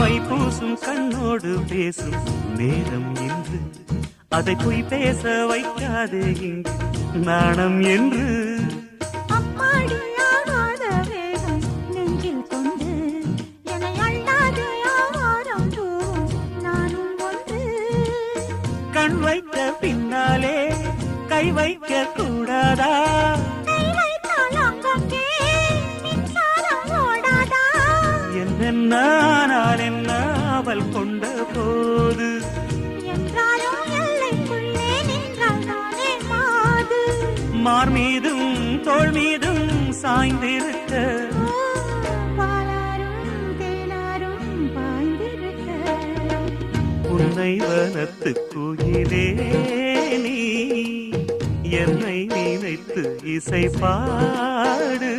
My பூசும் கண்ணோடு பேசும் நேரம் என்று அதை பொய் பேச வைக்காது இங்கு நாணம் என்று. கண் வைத்த பின்னாலே கை வைக்க கூடாதா என்னென்ன நான் என்ன அவள் கொண்ட போது? மார் மீதும் தோள் மீதும் சாய்ந்திருக்க. உன்னை வனத்து குயிலே நீ என்னை நினைத்து இசை பாடு.